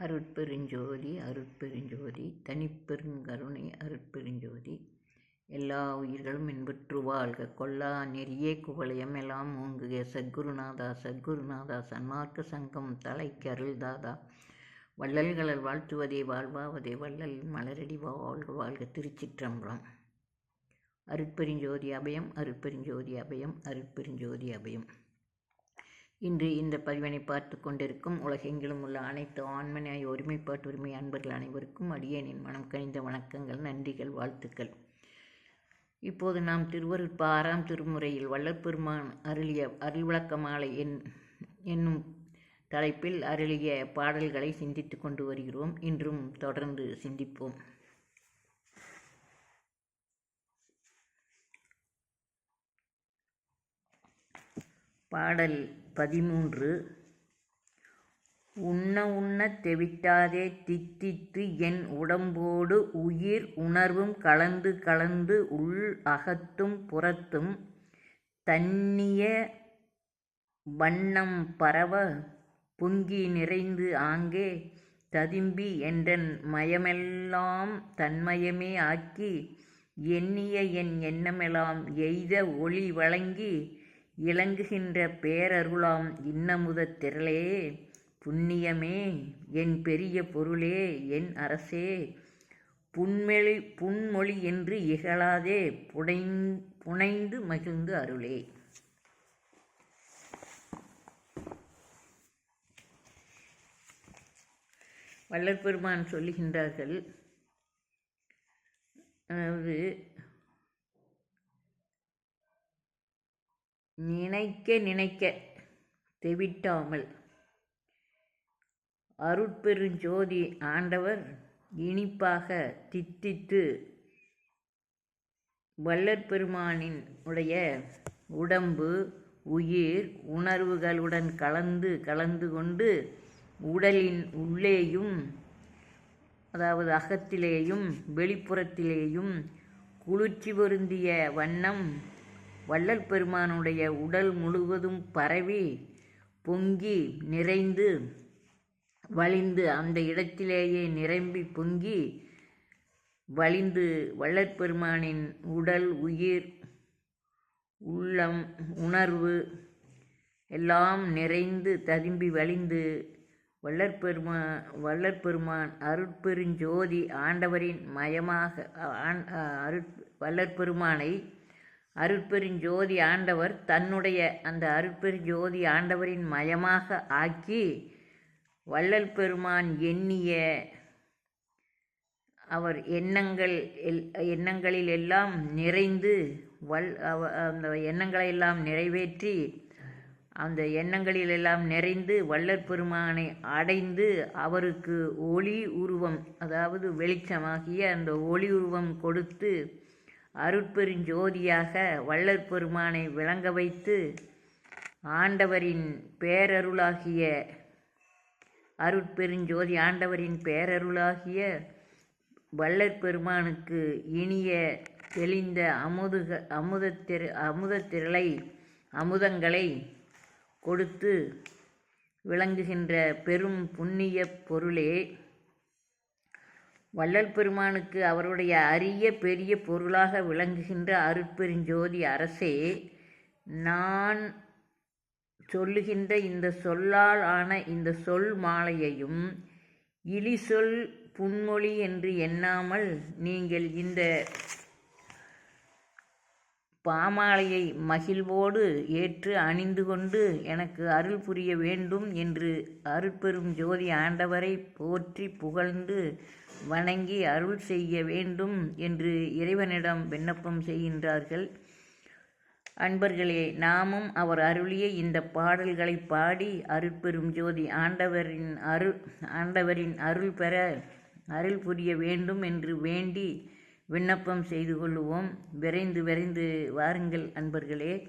அருட்பெருஞ்சோதி அருட்பெருஞ்சோதி தனிப்பெருங்கருணை அருட்பெருஞ்சோதி. எல்லா உயிர்களும் இன்புற்று வாழ்க. கொல்லா நெறியே குவளையம் எல்லாம் ஓங்குக. சத்குருநாதா சத்குருநாதா சன்மார்க்க சங்கம் தலைக்கு அருள்தாதா வள்ளல்களர் வாழ்த்துவதே வாழ்வாவதே. வள்ளல் மலரடி வாழ்க வாழ்க திருச்சிற்றம்பலம். அருட்பெருஞ்சோதி அபயம் அருட்பெருஞ்சோதி அபயம் அருட்பெருஞ்சோதி அபயம். இன்று இந்த பதிவினை பார்த்து கொண்டிருக்கும் உலகெங்கிலும் உள்ள அனைத்து ஆண்மனையாய் ஒருமைப்பாட்டு உரிமை அன்பர்கள் அனைவருக்கும் அடியேனின் மனம் கனிந்த வணக்கங்கள் நன்றிகள் வாழ்த்துக்கள். இப்போது நாம் திருவருட்ப ஆறாம் திருமுறையில் வல்லற்பெருமான் அருளிய அருள் விளக்க மாலை என் என்னும் தலைப்பில் அருளிய பாடல்களை சிந்தித்து கொண்டு வருகிறோம். இன்றும் தொடர்ந்து சிந்திப்போம். பாடல் பதிமூன்று உண்ண உண்ணத் தெவிட்டாதே தித்தித்து என் உடம்போடு உயிர் உணர்வும் கலந்து கலந்து உள் அகத்தும் புறத்தும் தன்னிய வண்ணம் பரவ பொங்கி நிறைந்து ஆங்கே ததும்பி என்றன் மயமெல்லாம் தன்மயமே ஆக்கி எண்ணிய என் எண்ணமெல்லாம் எய்த ஒளி வழங்கி இலங்குகின்ற பேரருளாம் இன்னமுதத் திரளே. புண்ணியமே என் பெரிய பொருளே என் அரசே. புன்மெழி புன்மொழி என்று இகழாதே புடைந் புனைந்து மகிழ்ந்து அருளே. வள்ளல் சொல்லுகின்றார்கள் அதாவது நினைக்க நினைக்க தெவிட்டாமல். அருட்பெருஞ்சோதி ஆண்டவர் இனிப்பாக தித்தித்து வள்ளற்பெருமானின் உடைய உடம்பு உயிர் உணர்வுகளுடன் கலந்து கலந்து கொண்டு உடலின் உள்ளேயும் அதாவது அகத்திலேயும் வெளிப்புறத்திலேயும் குளிர்ச்சி பொருந்திய வண்ணம் வள்ளல் பெருமானுடைய உடல் முழுவதும் பரவி பொங்கி நிறைந்து வழிந்து அந்த இடத்திலேயே நிரம்பி பொங்கி வழிந்து வள்ளற்பெருமானின் உடல் உயிர் உள்ளம் உணர்வு எல்லாம் நிறைந்து ததும்பி வழிந்து வள்ளற்பெருமா வள்ளற்பெருமான் அருட்பெருஞ்சோதி ஆண்டவரின் மயமாக ஆண் அருட் வள்ளற்பெருமானை அருட்பெருஞ்சோதி ஆண்டவர் தன்னுடைய அந்த அருட்பெருஞ்சோதி ஆண்டவரின் மயமாக ஆக்கி வள்ளல் பெருமான் எண்ணிய அவர் எண்ணங்கள் எல் எண்ணங்களில் எல்லாம் நிறைந்து வல் அந்த எண்ணங்களை எல்லாம் நிறைவேற்றி அந்த எண்ணங்களில் எல்லாம் நிறைந்து வள்ளற் பெருமானை அடைந்து அவருக்கு ஒளி உருவம் அதாவது வெளிச்சமாகிய அந்த ஒளி உருவம் கொடுத்து அருட்பெருஞ்சோதியாக வள்ளற் பெருமானை விளங்க வைத்து ஆண்டவரின் பேரருளாகிய அருட்பெருஞ்சோதி ஆண்டவரின் பேரருளாகிய வள்ளற் பெருமானுக்கு இனிய தெளிந்த அமுதுக அமுதத்திரு அமுதத்திரளை அமுதங்களை கொடுத்து விளங்குகின்ற பெரும் புண்ணிய பொருளே வள்ளல் பெருமானுக்கு அவருடைய அரிய பெரிய பொருளாக விளங்குகின்ற அருட்பெருஞ்சோதி அரசே நான் சொல்லுகின்ற இந்த சொல்லால் ஆன இந்த சொல் மாலையையும் இழிசொல் புன்மொழி என்று எண்ணாமல் நீங்கள் இந்த பாமாலையை மகிழ்வோடு ஏற்று அணிந்து கொண்டு எனக்கு அருள் புரிய வேண்டும் என்று அருட்பெரும் ஜோதி ஆண்டவரை போற்றி புகழ்ந்து வணங்கி அருள் செய்ய வேண்டும் என்று இறைவனிடம் விண்ணப்பம் செய்கின்றார்கள். அன்பர்களே நாமும் அவர் அருளிய இந்த பாடல்களை பாடி அருட்பெரும் ஜோதி ஆண்டவரின் அருள் ஆண்டவரின் அருள் பெற அருள் புரிய வேண்டும் என்று வேண்டி விண்ணப்பம் செய்து கொள்ளுவோம். விரைந்து விரைந்து வாருங்கள் அன்பர்களே.